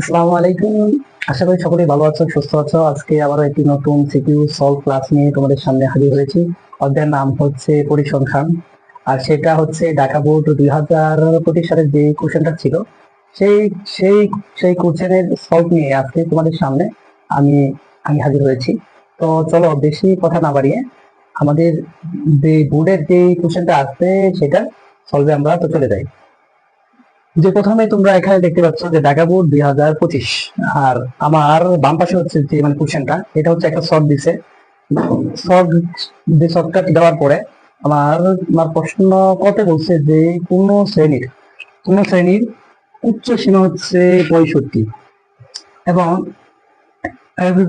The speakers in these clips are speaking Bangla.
আসসালামু আলাইকুম। আশা করি সকলেই ভালো আছো, সুস্থ আছো। আজকে আবারও একটি নতুন সিকিউ সলভ ক্লাস নিয়ে তোমাদের সামনে হাজির হয়েছি। অধ্যায়ের নাম হচ্ছে পরিসংখ্যান। আর সেটা হচ্ছে ঢাকা বোর্ড দুই হাজার পঁচিশ সালের যে কোশ্চেনটা ছিল, সেই সেই সেই কোশ্চেনের সলভ নিয়ে আজকে তোমাদের সামনে আমি আমি হাজির হয়েছি। তো চলো বেশি কথা না বাড়িয়ে আমাদের যে বোর্ডের যে কোশ্চেনটা আসছে সেটা সলভে আমরা তো চলে যাই। যে প্রথমে তোমরা এখানে দেখতে পাচ্ছ যে বোর্ড দুই হাজার পঁচিশ। আর আমার বাম পাশে হচ্ছে যে মানে কোশ্চেনটা এটা হচ্ছে একটা শর্ট দিছে। শর্ট যে দেওয়ার পরে আমার আমার প্রশ্ন কত বলছে যে কোন শ্রেণির কোন শ্রেণির উচ্চ সীমা হচ্ছে পঁয়ষট্টি। এবং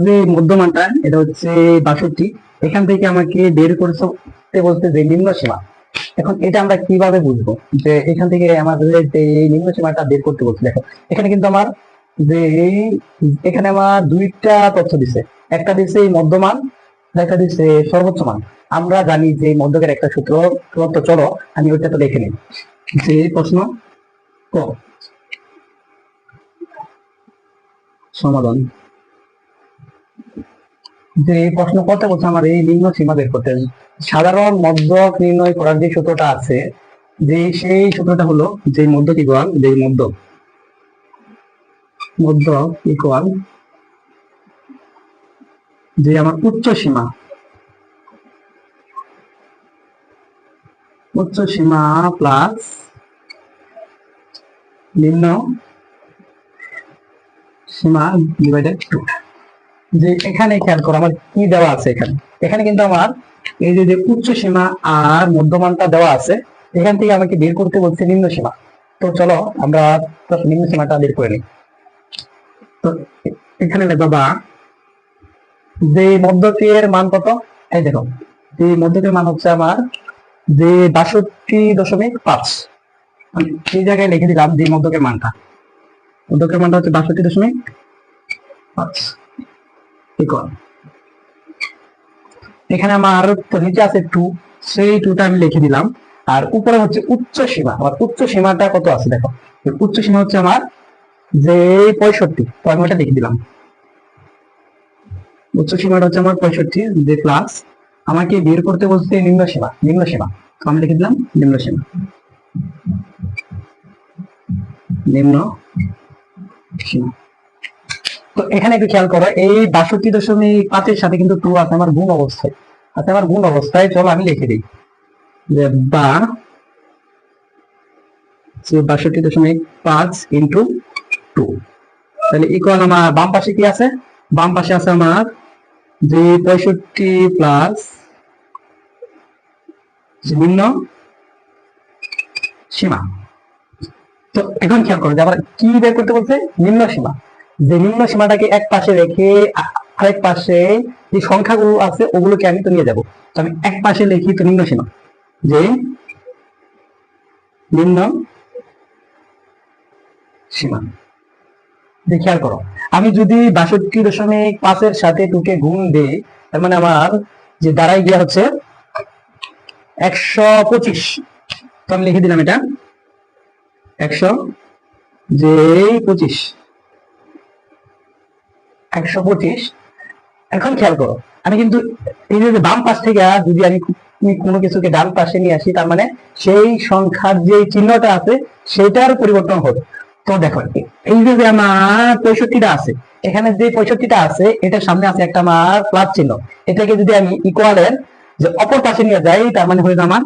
যে মধ্যমানটা, এটা হচ্ছে বাষট্টি। এখান থেকে আমাকে বের করতে বলতে যে নিম্ন সীমা। এখন এটা আমরা কীভাবে বুঝব? যে এখান থেকে আমাদের যে এই নিম্ন সীমাটা বের করতে বলছে। দেখো, এখানে কিন্তু আমার যে এই- এখানে আমার দুইটা তথ্য দিছে। একটা দিছে এই মধ্যমান একটা দিছে সর্বোচ্চ মান আমরা জানি যে মধ্যকের একটা সূত্র তো চলো, আমি ওইটা তো দেখে নিই। যে প্রশ্ন ক? সমাধান। যে এই প্রশ্ন করতে বলছে আমার এই নিম্ন সীমা বের করতে। সাধারণ মধ্যক নির্ণয় করার যে সূত্রটা আছে, যে সেই সূত্রটা হলো যে মধ্যক ইকুয়াল যে মধ্যক মধ্যক ইকুয়াল যে আমার উচ্চ সীমা। উচ্চ সীমা প্লাস নিম্ন সীমা ডিভাইডেড টু যে এখানে খেয়াল করো, আমার কি দেওয়া আছে এখানে? এখানে কিন্তু আমার এই যে উচ্চ সীমা আর মধ্যমানটা দেওয়া আছে, এখান থেকে আমাকে বের করতে বলছে নিম্ন সীমা। তো চলো, আমরা নিম্ন সীমাটা বের করে নিই। তো এখানে বা, যে মধ্যকের মান কত? এই দেখো, যে মধ্যকের মান হচ্ছে আমার যে বাষট্টি দশমিক পাঁচ। এই জায়গায় লিখে দিলাম যে মধ্যকের মানটা। মধ্যকের মানটা হচ্ছে বাষট্টি দশমিক পাঁচ। ইকুয়াল এখানে আমার তো নিচে আছে টু সেই টুটা আমি লিখে দিলাম। আর উপরে হচ্ছে উচ্চ সীমা। আমার উচ্চ সীমাটা কত আছে দেখো? উচ্চ সীমা হচ্ছে আমার যে পঁয়ষট্টি। তো আমি ওটা লিখে দিলাম। উচ্চ সীমাটা হচ্ছে আমার পঁয়ষট্টি, যে প্লাস আমাকে বের করতে বলছে নিম্ন সীমা নিম্ন সীমা। তো আমি লিখে দিলাম নিম্ন সীমা। নিম্ন সীমা। তো এখানে একটু খেয়াল করো, এই বাষট্টি দশমিক পাঁচের সাথে কিন্তু টু আছে, আমার গুণ অবস্থায়। আছে আমার গুণ অবস্থায়, চলো আমি লিখে দিই। যে বা বাষট্টি দশমিক পাঁচ ইন্টু টু তাহলে ইকুয়াল আমার বাম পাশে কি আছে? বাম পাশে আছে আমার যে পঁয়ষট্টি প্লাস নিম্ন সীমা। তো এখন খেয়াল করো যে আবার কি বের করতে বলছে? নিম্ন সীমা। যে নিম্ন সীমাটাকে এক পাশে রেখে আরেক পাশে যে সংখ্যাগুলো আছে, ওগুলোকে আমি তো নিয়ে যাব। তো আমি এক পাশে লিখি তো নিম্ন সীমা। যে নিম্ন সীমা। খেয়াল করো, আমি যদি বাষট্টি দশমিক পাঁচের সাথে টুকে গুণ দিই, তার মানে আমার যে দাঁড়াই গিয়া হচ্ছে একশো পঁচিশ। তো আমি লিখে দিলাম এটা। একশো যে পঁচিশ। একশো পঁচিশ। এখন খেয়াল করো, আমি কিন্তু এই যে বাম পাশ থেকে যদি আমি কোনো কিছুকে ডান পাশে নিয়ে আসি, তার মানে সেই সংখ্যার যে চিহ্নটা আছে সেটার পরিবর্তন হবে। তো দেখো, এই যে আমার পঁয়ষট্টিটা আছে, এখানে যে পঁয়ষট্টিটা আছে, এটার সামনে আছে একটা আমার প্লাস চিহ্ন। এটাকে যদি আমি ইকুয়ালের যে অপর পাশে নিয়ে যাই, তার মানে হয়ে আমার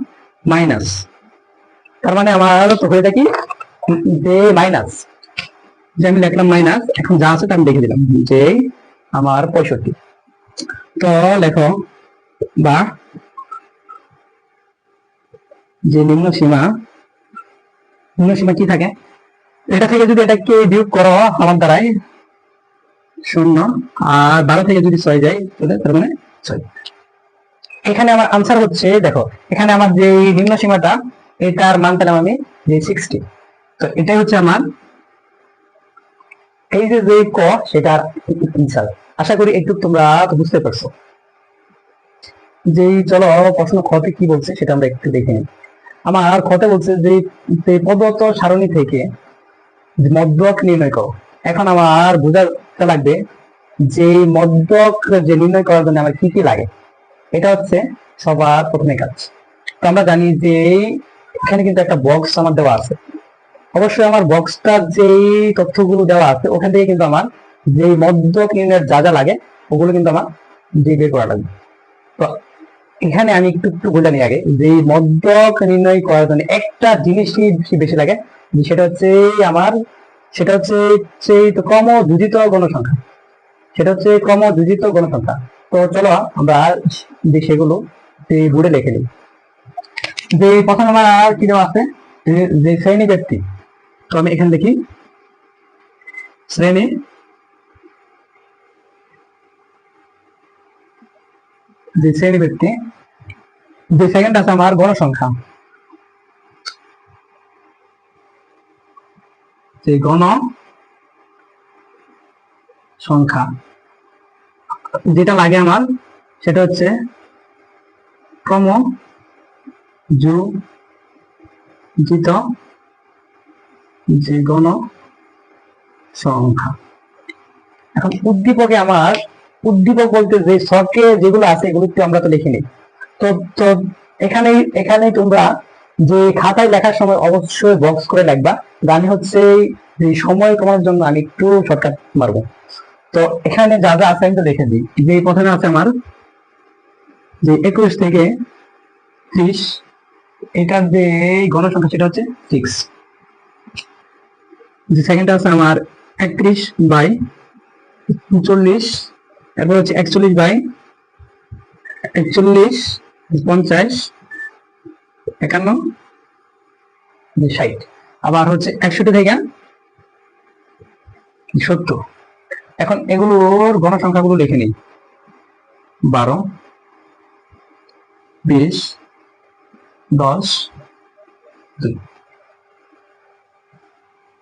মাইনাস তার মানে আমার হয়ে যায় কি? যে মাইনাস যে আমি লিখলাম মাইনাস এখন যা আছে তা আমি লিখে দিলাম, যে আমার পঁয়ষট্টি। তো লেখো, বা যে নিম্ন সীমা নিম্ন সীমা কি থাকে? এটা থেকে যদি এটাকে বিয়োগ করো আমার দ্বারাই শূন্য, আর বারো থেকে যদি ছয় যায়, তাহলে তার মানে ছয়। এখানে আমার আনসার হচ্ছে, দেখো, এখানে আমার যে নিম্ন সীমাটা, এটার মান পেলাম আমি যে সিক্সটি তো এটাই হচ্ছে আমার এই যে যে ক, সেটা আনসার আশা করি একটু তোমরা বুঝতে পারছ। যে চলো, প্রশ্ন খতে কি বলছে সেটা আমরা একটু দেখে নিই। আমার খতে বলছে যে প্রদত্ত সারণী থেকে যে মধ্যক নির্ণয় করো। এখন আমার বোঝাতে লাগবে যে, মদ্যক যে নির্ণয় করার জন্য আমার কি কি লাগে। এটা হচ্ছে সবার প্রথমে কাজ। তো আমরা জানি যে, এখানে কিন্তু একটা বক্স আমার দেওয়া আছে। অবশ্যই আমার বক্সটার যেই তথ্যগুলো দেওয়া আছে, ওখান থেকে কিন্তু আমার যে মদ্যক নির্ণয়ের যা যা লাগে, ওগুলো কিন্তু আমার বের করা লাগবে। তো এখানে আমি একটু একটু বলে নিই আগে। যে মদ্যক নির্ণয় করার জন্য একটা জিনিসই বেশি লাগে যে সেটা হচ্ছে আমার, সেটা হচ্ছে সেই তো ক্রম যুজিত গণসংখ্যা। সেটা হচ্ছে ক্রম যুজিত গণসংখ্যা। তো চলো আমরা যে সেগুলো, সেই বোর্ডে লিখে নিই যে প্রথম আমার কি দেওয়া আছে? যে- যে শ্রেণি ব্যক্তি। তো আমি এখানে দেখি। শ্রেণি। যে ব্যক্তি, যে সেকেন্ড আছে আমার গণসংখ্যা। যে গণ সংখ্যা যেটা লাগে আমার, সেটা হচ্ছে ক্রম যুজিত যে গণ সংখ্যা। এখন উদ্দীপকে আমার, উদ্দীপক বলতে যে শর্টে যেগুলো আছে এগুলো একটু আমরা তো লিখে নিই। তো তো এখানে এখানে তোমরা যে খাতায় লেখার সময় অবশ্যই বক্স করে লিখবা। গানে হচ্ছে সময় কমার জন্য আমি একটু শর্টকাট মারবো। তো এখানে যা যা আছে আমি তো লিখে দিই। যে প্রথমে আছে আমার যে একুশ থেকে ত্রিশ এটার যে গণসংখ্যা সেটা হচ্ছে সিক্স যে সেকেন্ড আছে আমার একত্রিশ বাই চল্লিশ এরপর হচ্ছে একচল্লিশ বাই একচল্লিশ, পঞ্চাশ, একান্ন ষাট। আবার হচ্ছে একষট্টি থেকে সত্তর। এখন এগুলোর গণসংখ্যাগুলো লিখে নিই। বারো, বিশ, দশ, দুই।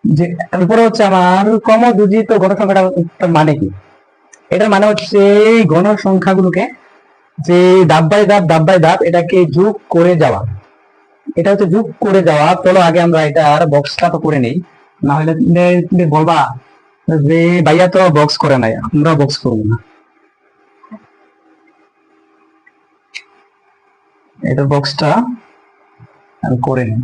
যে, এরপরে হচ্ছে আমার ক্রমযোজিত গণসংখ্যাটা মানে কি? এটার মানে হচ্ছে এই গণসংখ্যাগুলোকে যে ধাপ বাই ধাপ ধাপ বাই ধাপ এটাকে যোগ করে যাওয়া। এটা হচ্ছে যোগ করে যাওয়া। চলো আগে আমরা এটার বক্সটা তো করে নেই। না হলে তুমি- বলবা যে ভাইয়া তো বক্স করে নাই, আমরা বক্স করব না। এটার বক্সটা করে নিই।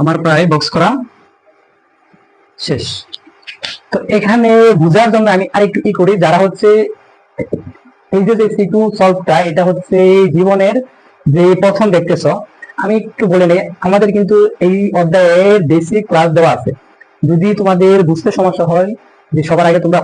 আমার প্রায় বক্স করা শেষ। তো এখানে বোঝার জন্য আমি আরেকটু কি করি, যারা হচ্ছে এই যে যে সিটু সলভটা এটা হচ্ছে জীবনের যে প্রথম দেখতেছ, আমি একটু বলে নেই, আমাদের কিন্তু এই অধ্যায়ের বেসিক ক্লাস দেওয়া আছে। যদি তোমাদের বুঝতে সমস্যা হয়, যে সবার আগে তোমরা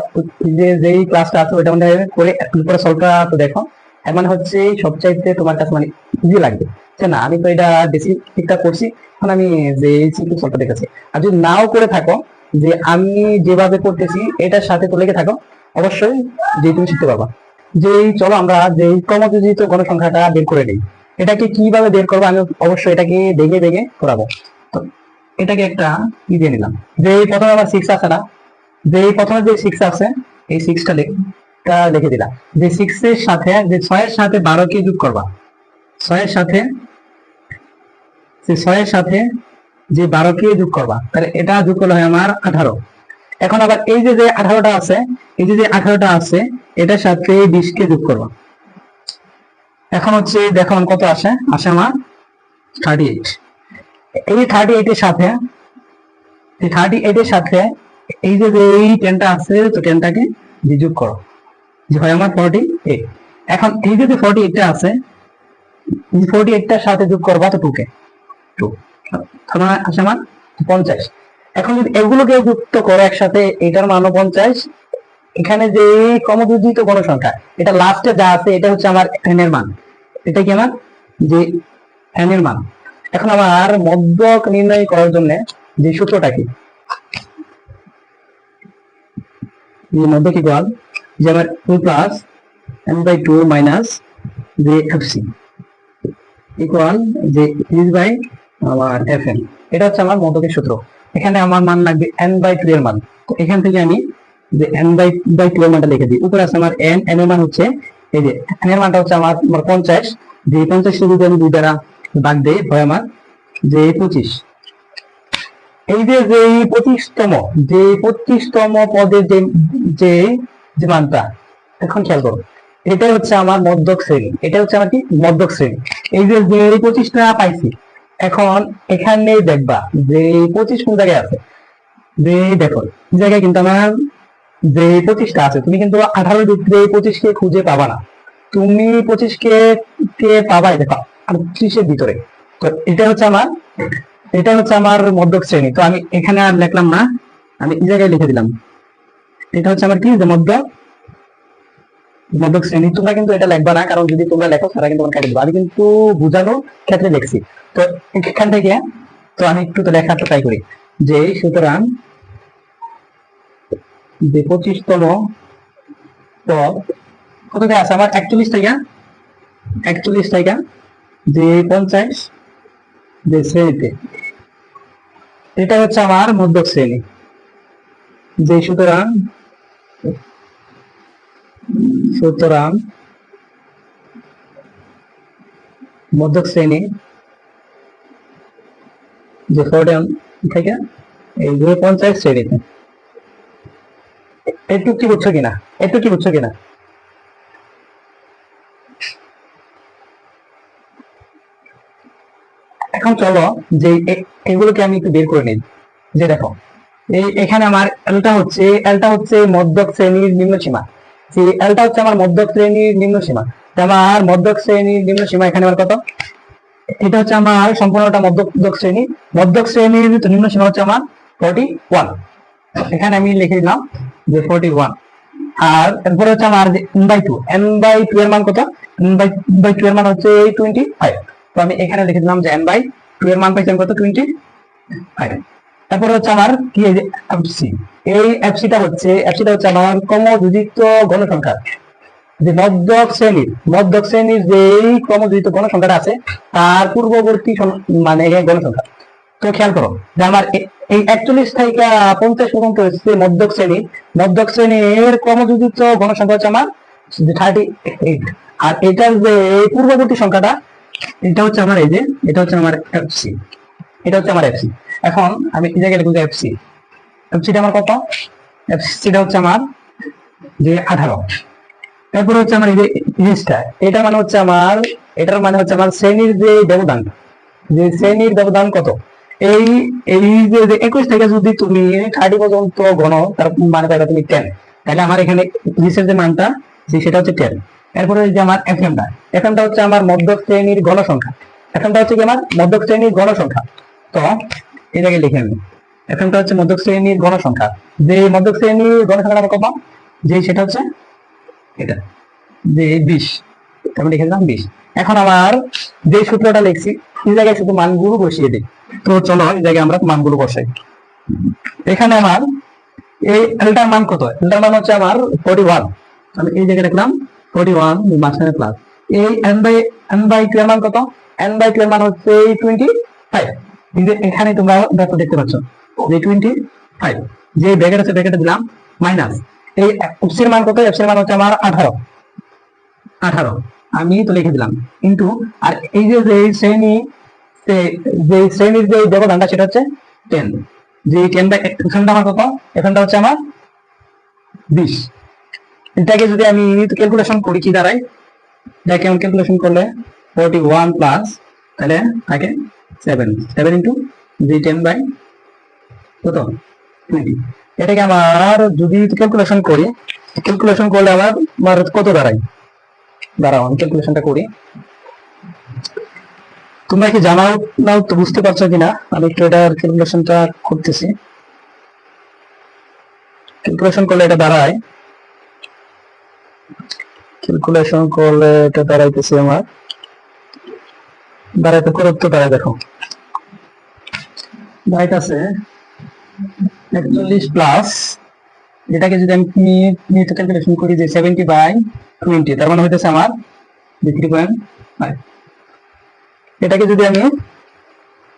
যে যেই ক্লাসটা আছে ওইটা মধ্যে করে পরে সলভটা তো দেখো। এর মানে হচ্ছে সবচাইতে তোমার কাছে মানে ইজি লাগবে। যে না, আমি তো এটা বেসিক ঠিকঠাক করছি। এখন আমি যে সিটু সলভটা দেখেছি। আর যদি নাও করে থাকো, যে আমি যেভাবে করতেছি, এটার সাথে তো লেগে থাকো, অবশ্যই যে তুমি শিখতে পারবা। যে চলো আমরা যে ক্রমযোজিত গণসংখ্যাটা বের করে নিই। এটাকে কীভাবে বের করব, আমি অবশ্যই এটাকে দেখে দেখে করাবো। তো এটাকে একটা কি দিয়ে নিলাম? যে প্রথমে আমার সিক্স আছে না, যে এই প্রথমে যে সিক্স আছে, এই সিক্সটা লেখা লিখে দিলাম। যে সিক্স এর সাথে, যে ছয়ের সাথে বারো কে যোগ করবা। ছয়ের সাথে যে ছয়ের সাথে যে বারো কে যোগ করবা, তাহলে এটা যোগ করলে হয় আমার আঠারো। এখন আবার এই যে যে আঠারোটা আছে, এই যে যে আঠারোটা আছে, এটার সাথে বিশ কে যোগ করবা। এখন হচ্ছে দেখো কত আসে? আসে আমার থার্টি এইট এই থার্টি এইটের সাথে থার্টি এইটের সাথে এই যে এই টেনটা আছে, তো টেনটাকে যোগ করো, যে হয় আমার ফর্টি এইট এখন এই যে ফর্টি এইটটা আছে ফর্টি এইটটার সাথে যোগ করবা তো টুকে টু তার আসে আমার পঞ্চাশ। এখন যদি এগুলোকে যুক্ত করো একসাথে, এটার মানও পঞ্চাশ। এখানে যে ক্রমযোজিত গণসংখ্যা এটা লাস্টে যা আছে, এটা হচ্ছে আমার এন এর মান। এটা কি আমার? যে এন এর মান। এখন আমার মধ্যক নির্ণয় করার জন্য যে সূত্রটা কি? যে মধ্যক ইকুয়াল যে আমার two plus N by two minus যে এফ সি ইকুয়াল যে ইজ বাই আমার এফ এন এটা হচ্ছে আমার মধ্যকের সূত্র। এখানে আমার মান লাগবে এন বাই টু এর মান। তো এখান থেকে আমি যে এন বাই বাই টু এর মানটা লিখে দিই। উপরে আছে আমার এন এন এর মান হচ্ছে এই যে এন এর মানটা হচ্ছে আমার আমার পঞ্চাশ। যে পঞ্চাশ যদি আমি দুই দ্বারা ভাগ দেই, হয় আমার যে পঁচিশ। এই যে যে পঁচিশতম যে পঁচিশতম পদের যে যে মানটা, এখন খেয়াল করো। এটা হচ্ছে আমার মধ্যক শ্রেণি। এটা হচ্ছে আমার কি? মধ্যক শ্রেণি। এই যে পঁচিশটা পাইছি এখন এখানে দেখবা যে পঁচিশ কোন জায়গায় আছে? যে দেখো জায়গায় কিন্তু আমার যে পঁচিশটা আছে, তুমি কিন্তু আঠারোর ভিতরে পঁচিশকে খুঁজে পাবা না। তুমি পঁচিশকে কে পাবাই, দেখো আটত্রিশের ভিতরে। তো এটা হচ্ছে আমার, এটা হচ্ছে আমার মধ্যক শ্রেণি। তো আমি এখানে আর লিখলাম না, আমি এই জায়গায় লিখে দিলাম। এটা হচ্ছে আমার কি? মধ্যক মধ্যক শ্রেণি তোমরা কিন্তু এটা লিখবা না, কারণ যদি তোমরা লেখো, তারা কিন্তু কেটে দিবে আমি কিন্তু বোঝানোর ক্ষেত্রে লিখছি। তো এখান থেকে, তো আমি একটু তো লেখাটা ট্রাই করি। যে সুতরাং যে পঁচিশতম পদ কত থেকে আছে? আমার একচল্লিশ টাকা। একচল্লিশ টাকা। যে পঞ্চাশ, যে শ্রেণীতে। এটা হচ্ছে আমার মধ্যক শ্রেণি। যে সুতরাং সুতরাং মধ্যক শ্রেণি যে ফোরটেন থেকে এই যে পঞ্চায়েত শ্রেণীতে। একটু কি বুঝছ কিনা? একটু কি বুঝছ কিনা? এখন চলো যে এগুলোকে আমি একটু বের করে নিই। যে দেখো, এই এখানে আমার এলটা হচ্ছে এলটা হচ্ছে মধ্যক শ্রেণির নিম্ন সীমা যে এলটা হচ্ছে আমার মধ্যক শ্রেণির নিম্ন সীমা। আমার মধ্যক শ্রেণির নিম্ন সীমা এখানে আমার কত? এটা হচ্ছে আমার সম্পূর্ণটা মধ্যক শ্রেণি। মধ্যক শ্রেণির নিম্ন সীমা হচ্ছে আমার ফর্টি ওয়ান এখানে আমি লিখে দিলাম যে ফর্টি ওয়ান আর এরপরে হচ্ছে আমার n by two n by two এর মান কত? এন বাই বাই টু এর মান হচ্ছে টোয়েন্টি ফাইভ তো আমি এখানে লিখে দিলাম যে এন বাই টু এর মান পাইছিলাম কত? টোয়েন্টি ফাইভ তারপরে হচ্ছে আমার কি এফসি এই এফসিটা হচ্ছে এফসিটা হচ্ছে আমার ক্রমযোজিত গণসংখ্যা। যে মধ্যক শ্রেণির মধ্যক শ্রেণির যে ক্রমযোজিত গণসংখ্যাটা আছে, তার পূর্ববর্তী মানে গণসংখ্যা। তো খেয়াল করো যে আমার এই একচল্লিশ থেকে পঞ্চাশ পর্যন্ত হচ্ছে মধ্যক শ্রেণি। মধ্যক শ্রেণির ক্রমযোজিত গণসংখ্যা হচ্ছে আমার থার্টি এইট আর এটার যে পূর্ববর্তী সংখ্যাটা, এটা হচ্ছে আমার এই যে, এটা হচ্ছে আমার এফসি এটা হচ্ছে আমার এফসি এখন আমি এই জায়গায় লিখব এফসি আমার কত? এফসিটা হচ্ছে আমার যে আঠারো। এরপর হচ্ছে আমার এটা মানে হচ্ছে আমার, এটার মানে হচ্ছে আমার শ্রেণির যে ব্যবধান যে শ্রেণির ব্যবধান কত? এই এই যে একুশ থেকে যদি তুমি থার্টি পর্যন্ত তার মানে তুমি টেন তাহলে আমার এখানে যে মানটা সেটা হচ্ছে টেন এরপরে যে আমার এফএমটা এফএমটা হচ্ছে আমার মধ্যক শ্রেণির গণসংখ্যা। এফএমটা হচ্ছে কি আমার মধ্যক শ্রেণির গণসংখ্যা। তো, এটাকে লিখে আমি এফএমটা হচ্ছে মধ্যক শ্রেণির গণসংখ্যা যে মধ্যক শ্রেণির গণসংখ্যাটা কত যে সেটা হচ্ছে এটা, যে বিশ। আমি লিখে দিলাম বিশ। এখন আমার যে সূত্রটা লিখছি, এই জায়গায় শুধু মানগুলো বসিয়ে দিই। তো চলো এই জায়গায় আমরা মানগুলো বসাই। এখানে আমার এই এলটার মান কত? এলটার মান হচ্ছে আমার ফোর্টি ওয়ান আমি এই জায়গায় লিখলাম ফোর্টি ওয়ান মাঝখানে প্লাস এই n by n by two মান কত? এন বাই টু মান হচ্ছে টোয়েন্টি ফাইভ এখানে তোমরা ব্যাপার দেখতে পাচ্ছ। যে টোয়েন্টি ফাইভ যে ব্যাকেট আছে ব্যাকেটে দিলাম মাইনাস এই এফসির মান কত? এফসির মান হচ্ছে আমার আঠারো। আঠারো। আমি তো লিখে দিলাম। কিন্তু আর এই যে যে শ্রেণি যে শ্রেণির যে ব্যবধানটা, সেটা হচ্ছে টেন যে টেন বাই এখানটা আমার কত? এখানটা হচ্ছে আমার বিশ। এটাকে যদি আমি ক্যালকুলেশন করি, কি দাঁড়ায়? এটাকে আমি ক্যালকুলেশন করলে ফোর্টি ওয়ান প্লাস তাহলে থাকে seven seven into g ten by কত? টোয়েন্টি এটাকে আমার যদি ক্যালকুলেশন করি ক্যালকুলেশন করলে আমার আমার কত দাঁড়ায়? দাঁড়াও, আমি ক্যালকুলেশনটা করি। তোমরা কি জানাও নাও তো বুঝতে পারছ কিনা? আমি একটু এটার ক্যালকুলেশনটা করতেছি। ক্যালকুলেশন করলে এটা দাঁড়ায়। ক্যালকুলেশন করলে এটা দাঁড়াইতেছে আমার। দাঁড়াইতে করতে দাঁড়ায় দেখো। দাঁড়াইতেছে একচল্লিশ প্লাস এটাকে যদি আমি মিনিট ক্যালকুলেশন করি যে সেভেন্টি বাই টোয়েন্টি তার মানে হইতেছে আমার থ্রি পয়েন্ট ফাইভ এটাকে যদি আমি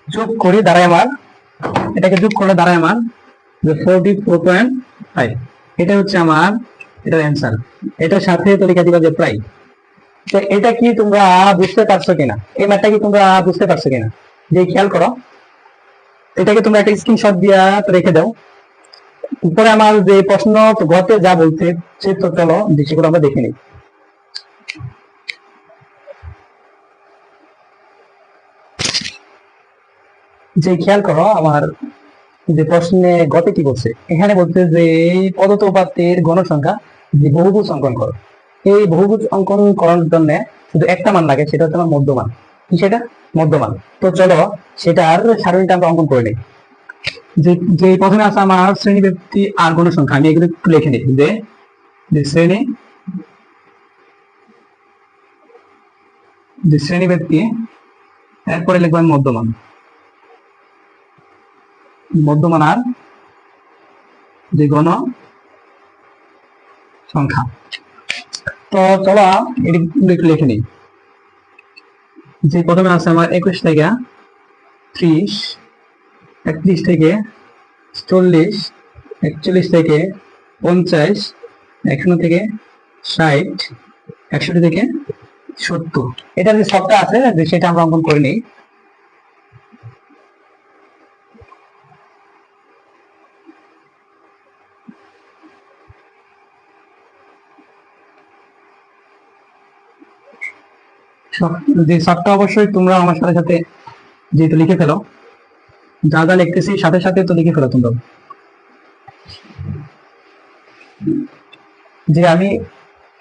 যোগ করি, দাঁড়ায় আমার, এটাকে যোগ করলে দাঁড়ায় আমার যে ফোরটি ফোর পয়েন্ট ফাইভ এটা হচ্ছে আমার, এটার অ্যান্সার এটার সাথে তো লিখে দিবা যে প্রায়। তো এটা কি তোমরা বুঝতে পারছ কিনা? এই ম্যাথটা কি তোমরা বুঝতে পারছ কিনা? যে খেয়াল করো। এটাকে তোমরা একটা স্ক্রিনশট দিয়া রেখে দাও। উপরে আমার যে প্রশ্ন গতে যা বলছে, সে তো চলো যে সেগুলো আমরা দেখে নিই। যে খেয়াল করো, আমার যে প্রশ্নে গতে কি বলছে, এখানে বলছে যে পদত উপাত্তের গণসংখ্যা যে বহুভুজ অঙ্কন করো। এই বহুভুজ অঙ্কন করার জন্য শুধু একটা মান লাগে, সেটা হচ্ছে আমার মধ্যমান। কি সেটা? মধ্যমান তো চলো সেটার সারণীটা আমরা অঙ্কন করে নিই। যে প্রথমে আছে আমার শ্রেণি ব্যক্তি আর গণসংখ্যা আমি এগুলো একটু লিখে নিই। যে শ্রেণি যে শ্রেণি ব্যক্তি, এরপরে লিখবেন মধ্যমান মধ্যমান আর যে গণ সংখ্যা। তো চলো এটি একটু লিখে নিই। যে প্রথমে আছে আমার একুশ থেকে ত্রিশ, একত্রিশ থেকে চল্লিশ, একচল্লিশ থেকে পঞ্চাশ, একান্ন থেকে ষাট, একষট্টি থেকে সত্তর। এটা যে সবটা আছে, সেটা আমরা অঙ্কন করে নিই যে সবটা অবশ্যই তোমরা আমার সাথে সাথে যেহেতু লিখে ফেলো, যা যা লিখতেছি সাথে সাথে তো লিখে ফেলো তোমরা। যে আমি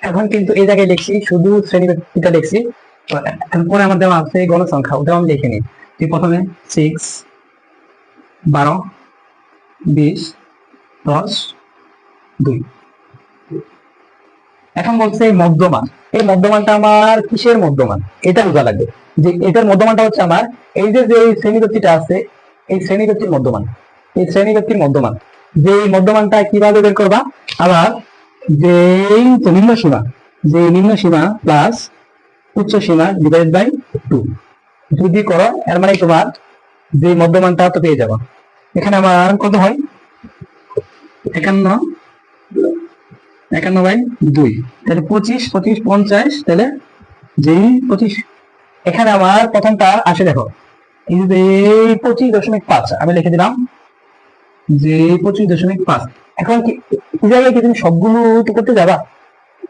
এখন কিন্তু এই জায়গায় লিখছি, শুধু শ্রেণি ব্যক্তিটা লিখছি এরপরে আমার দেওয়া আছে গণসংখ্যা, ওটাও আমি লিখে নিই প্রথমে সিক্স বারো, বিশ, দশ, দুই। এখন বলছে এই মধ্যমান এই মধ্যমানটা আমার কিসের মধ্যমান এটা বোঝা লাগবে। যে এটার মধ্যমানটা হচ্ছে আমার, এই যে যে শ্রেণি ব্যক্তিটা আছে, এই শ্রেণি ব্যক্তির মধ্যমান এই শ্রেণি ব্যক্তির মধ্যমান যে এই মধ্যমানটা কীভাবে বের করবা? আবার যে নিম্ন সীমা যে নিম্ন সীমা প্লাস উচ্চ সীমা ডিভাইড বাই টু যদি করো, এর মানে তোমার যে মধ্যমানটা তো পেয়ে যাবা। এখানে আমার কত হয়? একান্ন। একান্ন বাই দুই। তাহলে পঁচিশ পঁচিশ, পঞ্চাশ, তাহলে যেই পঁচিশ। এখানে আমার প্রথমটা আসে দেখো। এই পঁচিশ দশমিক পাঁচ, আমি লিখে দিলাম। যে পঁচিশ দশমিক পাঁচ। এখন কি জায়গায় কি তুমি সবগুলো তো করতে যাবা?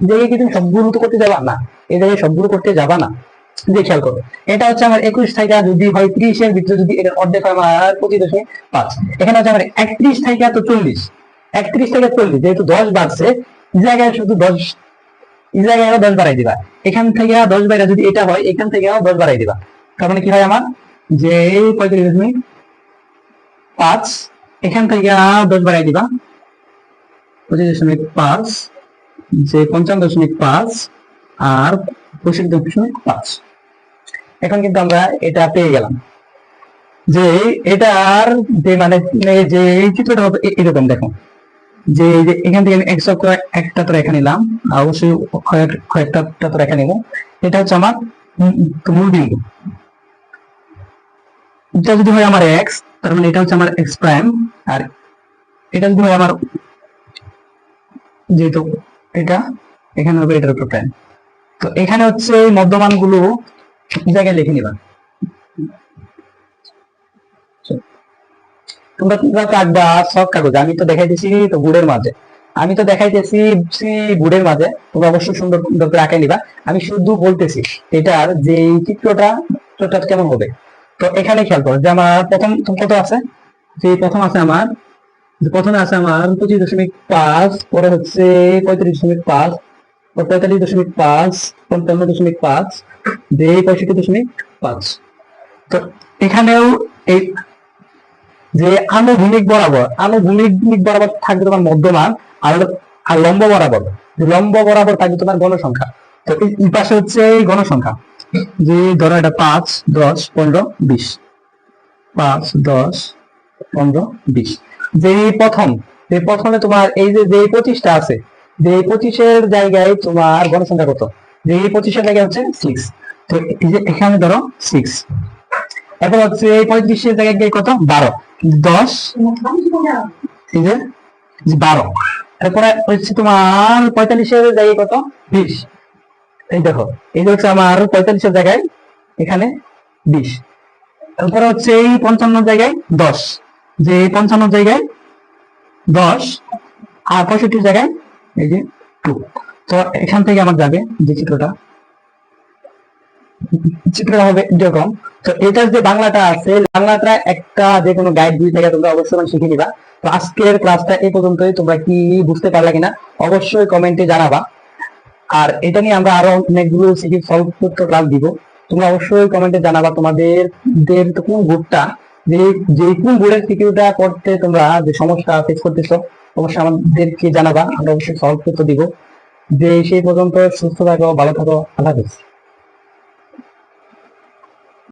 এই জায়গায় কি তুমি সবগুলো তো করতে যাবা? না, এই জায়গায় সবগুলো করতে যাবা না। যে খেয়াল এটা হচ্ছে আমার একুশ থেকে যদি হয় ত্রিশের ভিতরে যদি এটা অর্ধেক হয় আমার পঁচিশ দশমিক পাঁচ। এখানে হচ্ছে আমার একত্রিশ থেকে তো চল্লিশ। একত্রিশ থেকে চল্লিশ, যেহেতু দশ বাড়ছে জায়গায় শুধু দশ, এই জায়গায় আরও দশ বাড়াই দিবা। এখান থেকে দশ বাইরা যদি এটা হয়, এখান থেকে দশ বাড়াই দিবা। তার মানে কি হয় আমার? যে পঁয়ত্রিশ দশমিক পাঁচ, এখান থেকে দশ বাড়াই দিবা। পঁচিশ দশমিক পাঁচ, যে পঞ্চান্ন দশমিক পাঁচ আর পঁচিশ দশমিক পাঁচ। এখন কিন্তু আমরা এটা পেয়ে গেলাম। যে এটার যে মানে যে এই চিত্রটা হবে এরকম, দেখো। যে এখান থেকে আমি একশো একটা তো রেখা নিলাম অবশ্যই কয়েক- কয়েকটা তো রেখা নিব। এটা হচ্ছে আমার মূল বিন্দু। এটা যদি হয় আমার এক্স তার মানে এটা হচ্ছে আমার এক্স প্রাইম আর এটা যদি হয় আমার যেহেতু এটা, এখানে হবে এটার উপর প্রাইম তো এখানে হচ্ছে মধ্যমানগুলো জায়গায় লিখে নিবা? তোমরা তোমরা কাটবা সব কাগজ আমি তো দেখাইতেছি তো বুড়ের মাঝে। আমি তো দেখাইতেছি বুড়ের মাঝে, তোমরা অবশ্যই সুন্দর সুন্দর করে আঁকাই নিবা। আমি শুধু বলতেছি, এটার যে চিত্রটা চিত্রটা কেমন হবে? তো এখানে খেয়াল করো, যে আমার প্রথম কত আছে? যে প্রথম আছে আমার প্রথমে আছে আমার পঁচিশ দশমিক পাঁচ, পরে হচ্ছে পঁয়ত্রিশ দশমিক পাঁচ পঁয়তাল্লিশ দশমিক পাঁচ, পঞ্চান্ন দশমিক পাঁচ পঁয়ষট্টি দশমিক পাঁচ। তো এখানেও এই যে আনুভূমিক বরাবর আনুভূমিক বরাবর থাকবে তোমার মধ্যমান আর আর লম্ব বরাবর। লম্ব বরাবর থাকবে তোমার গণসংখ্যা তো এই পাশে হচ্ছে গণসংখ্যা যে ধরো এটা পাঁচ, দশ, পনেরো, বিশ। পাঁচ, দশ, পনেরো, বিশ। যে প্রথম, যে প্রথমে তোমার এই যে যে পঁচিশটা আছে, যে পঁচিশের জায়গায় তোমার গণসংখ্যা কত? যে পঁচিশের জায়গায় হচ্ছে সিক্স তো এখানে ধরো সিক্স এখন হচ্ছে এই পঁয়ত্রিশের জায়গায় গিয়ে কত? বারো। দশ? যে যে বারো। তারপরে হচ্ছে তোমার পঁয়তাল্লিশের জায়গায় কত? বিশ। এই দেখো, এই হচ্ছে আমার পঁয়তাল্লিশের জায়গায়, এখানে বিশ। তারপরে হচ্ছে এই পঞ্চান্ন জায়গায় দশ। যে এই পঞ্চান্ন জায়গায় দশ, আর পঁয়ষট্টির জায়গায় এই যে টু। তো এখান থেকে আমার যাবে যে চিত্রটা। চিত্রটা হবে এরকম তো এটার যে বাংলাটা আছে, বাংলাটা একটা যে কোনো গাইড বই থেকে, তোমরা অবশ্যই শিখে নিবা। তো আজকের ক্লাসটা এই পর্যন্তই, তোমরা কি বুঝতে পারলে কিনা অবশ্যই কমেন্টে জানাবা। আর এটা নিয়ে আমরা আরও অনেকগুলো সিকিউ সলভ করতে ক্লাস দিব। তোমরা অবশ্যই কমেন্টে জানাবা তোমাদের কোন গ্রুপটা যে যে কোন গ্রুপের সিকিউরিটা করতে তোমরা যে সমস্যা ফেস করতেছো, অবশ্যই আমাদেরকে জানাবা, আমরা অবশ্যই সলভ করতে দিব। যে সেই পর্যন্ত সুস্থ থাকো, ভালো থাকো, আল্লাহ হাফেজ।